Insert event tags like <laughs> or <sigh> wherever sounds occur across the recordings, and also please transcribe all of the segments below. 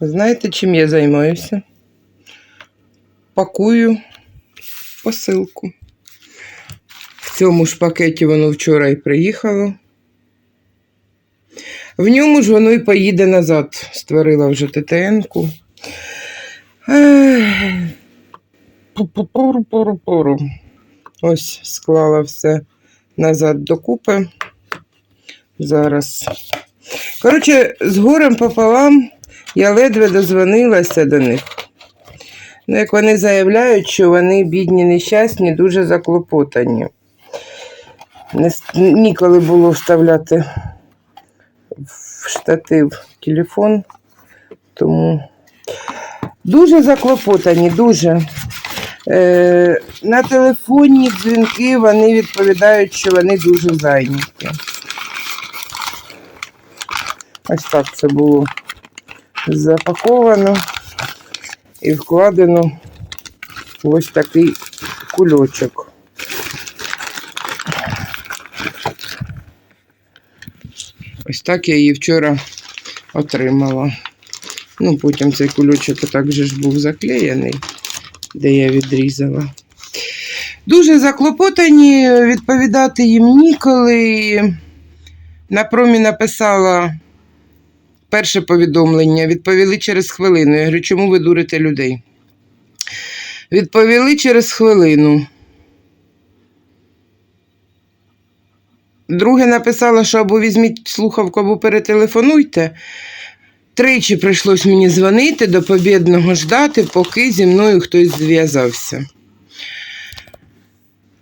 Знаєте, чим я займаюся? Пакую посилку. В цьому ж пакеті воно вчора і приїхало. В ньому ж воно і поїде назад. Створила вже ТТН-ку. Ех. Пу-пу-пуру-пуру-пуру. Ось склала все назад докупи. Зараз. Коротше, з горем пополам я ледве дозвонилася до них. Ну, як вони заявляють, що вони бідні, нещасні, дуже заклопотані. Не, ніколи було вставляти в штатив телефон, тому дуже заклопотані, дуже. Е, на телефонні дзвінки вони відповідають, що вони дуже зайняті. Ось так це було запаковано і вкладено в ось такий кульочок. Ось так я її вчора отримала. Ну, потім цей кульочок так же ж був заклеєний, де я відрізала. Дуже заклопотані, відповідати їм ніколи. На промі написала перше повідомлення, відповіли через хвилину. Я говорю, чому ви дурите людей? Відповіли через хвилину. Друге написала, що або візьміть слухавку, або перетелефонуйте. Тричі прийшлось мені дзвонити до побідного ждати, поки зі мною хтось зв'язався.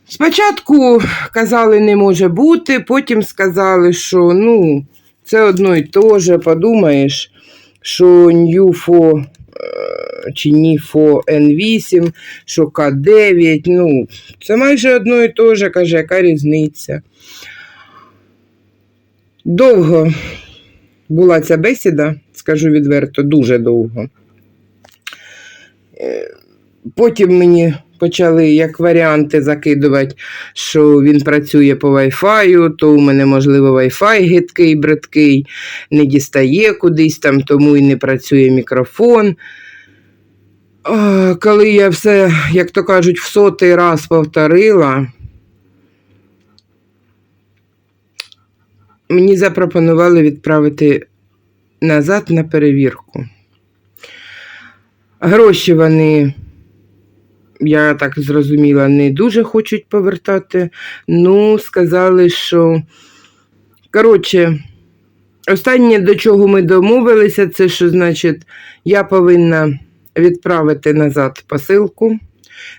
Спочатку казали, не може бути, потім сказали, що ну, це одно і те же, подумаєш, що NUFO е, чи NIFO N8, що К9, ну, це майже одно і те же, каже, яка різниця. Довго була ця бесіда, скажу відверто, дуже довго. Е, Потім мені почали як варіанти закидувати, що він працює по Wi-Fi, то у мене, можливо, Wi-Fi гидкий, бридкий, не дістає кудись там, тому і не працює мікрофон. Коли я все, як то кажуть, в сотий раз повторила, мені запропонували відправити назад на перевірку. Гроші вони, я так зрозуміла, не дуже хочуть повертати. Ну, сказали, що. Коротше, останнє, до чого ми домовилися, це що, значить, я повинна відправити назад посилку,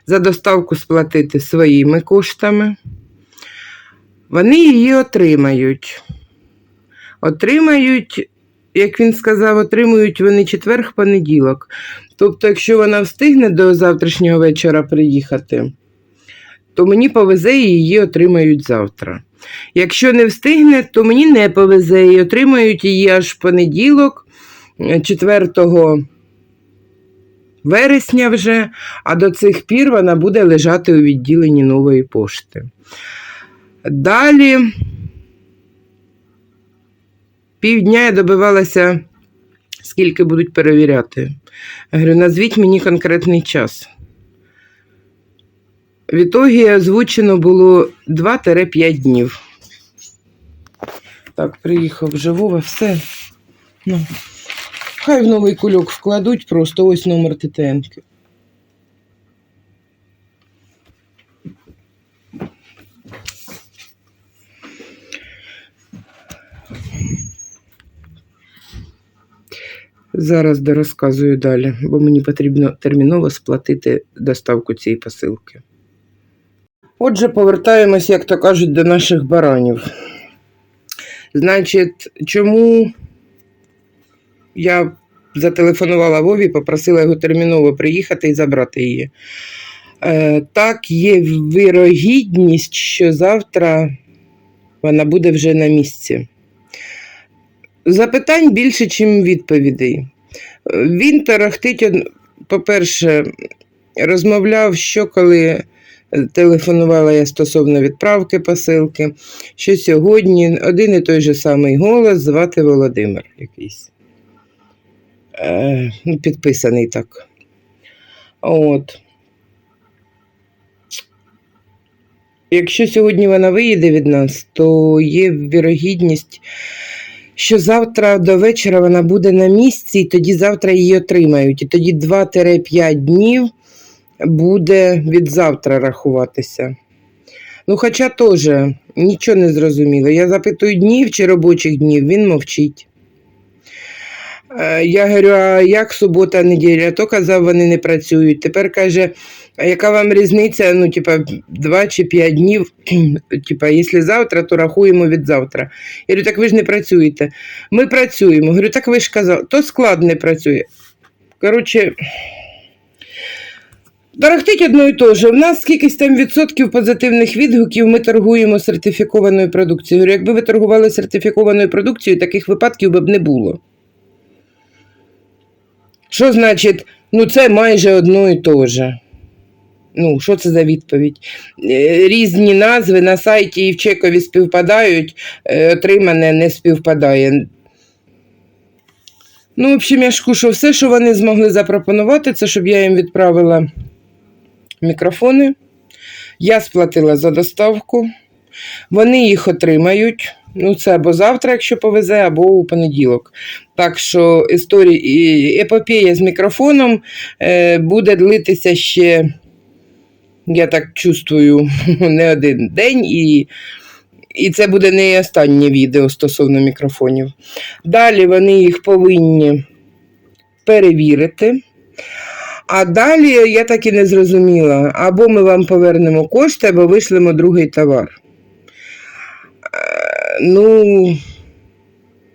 за доставку сплатити своїми коштами. Вони її отримають. Отримають, як він сказав, отримують вони четверг-понеділок. Тобто, якщо вона встигне до завтрашнього вечора приїхати, то мені повезе і її отримають завтра. Якщо не встигне, то мені не повезе і отримають її аж в понеділок, е, 4 вересня вже, а до цих пір вона буде лежати у відділенні нової пошти. Далі півдня я добивалася, скільки будуть перевіряти. Я говорю, назвіть мені конкретний час. В ітогі озвучено було 2-5 днів. Так, приїхав Вова, все. Ну. Хай в новий кульок вкладуть, просто ось номер ТТНки. Зараз дорозказую далі, бо мені потрібно терміново сплатити доставку цієї посилки. Отже, повертаємось, як то кажуть, до наших баранів. Значить, чому я зателефонувала Вові, попросила його терміново приїхати і забрати її. Е, так, є вірогідність, що завтра вона буде вже на місці. Запитань більше, ніж відповідей. Е, Він тарахтить, по-перше, розмовляв, що коли телефонувала я стосовно відправки посилки, що сьогодні один і той же самий голос звати Володимир якийсь. Е, ну, підписаний так. От. Якщо сьогодні вона виїде від нас, то є вірогідність, що завтра до вечора вона буде на місці, і тоді завтра її отримають. І тоді 2-5 днів буде від завтра рахуватися. Ну, хоча теж нічого не зрозуміло. Я запитую днів чи робочих днів, він мовчить. Е, Я говорю, а як субота, неділя? То казав, вони не працюють. Тепер каже, а яка вам різниця? Ну, типа, 2 чи 5 днів. <clears throat> Типа, якщо завтра, то рахуємо від завтра. Я говорю, так ви ж не працюєте. Ми працюємо. Говорю, так ви ж казали, то склад не працює. Коротше, Тарахтить одно і те ж. У нас скількись там відсотків позитивних відгуків ми торгуємо сертифікованою продукцією. Говорю, якби ви торгували сертифікованою продукцією, таких випадків би б не було. Що значить, ну це майже одно і те ж. Ну, що це за відповідь? Е, Різні назви на сайті і в чекові співпадають, е, отримане не співпадає. Ну, в общем, я ж кажу, все, що вони змогли запропонувати, це щоб я їм відправила мікрофони. Я сплатила за доставку. Вони їх отримають. Ну, це або завтра, якщо повезе, або у понеділок. Так що історія, епопея з мікрофоном е, буде длитися ще, я так чувствую, <laughs> не один день, і, і це буде не останнє відео стосовно мікрофонів. Далі вони їх повинні перевірити. А далі я так і не зрозуміла, або ми вам повернемо кошти, або вишлемо другий товар. Ну,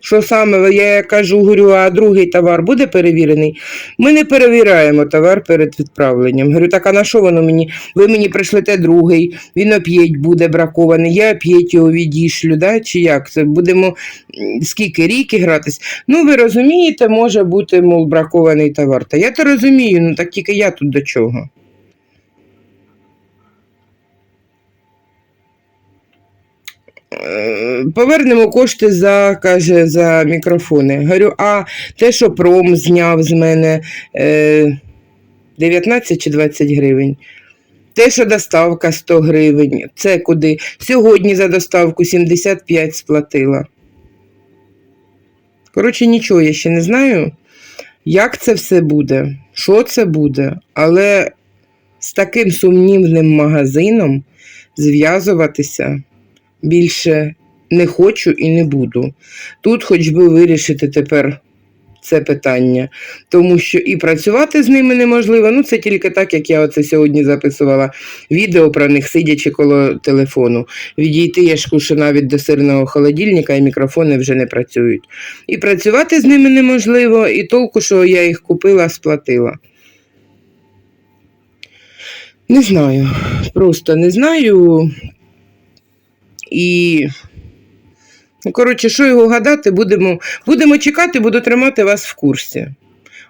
що саме, я кажу, говорю, а другий товар буде перевірений? Ми не перевіряємо товар перед відправленням. Говорю, так а на що воно мені? Ви мені пришлете другий, він оп'ять буде бракований, я оп'ять його відійшлю, да? чи як? Це будемо скільки ріки гратись? Ну, ви розумієте, може бути, мов, бракований товар. Та я то розумію, ну так тільки я тут до чого. Повернемо кошти за, каже, за мікрофони. Говорю, а те, що пром зняв з мене е, 19 чи 20 гривень. Те, що доставка 100 гривень, це куди? Сьогодні за доставку 75 сплатила. Коротше, нічого я ще не знаю, як це все буде, що це буде, але з таким сумнівним магазином зв'язуватися більше не хочу і не буду. Тут хоч би вирішити тепер це питання, тому що і працювати з ними неможливо. Ну, це тільки так, як я оце сьогодні записувала відео про них, сидячи коло телефону. Відійти я ж кушу навіть до сирного холодильника, і мікрофони вже не працюють. І працювати з ними неможливо, і толку, що я їх купила, сплатила. Не знаю, просто не знаю. І, ну, коротше, що його гадати, будемо, будемо чекати, буду тримати вас в курсі.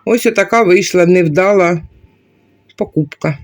Ось отака вийшла невдала покупка.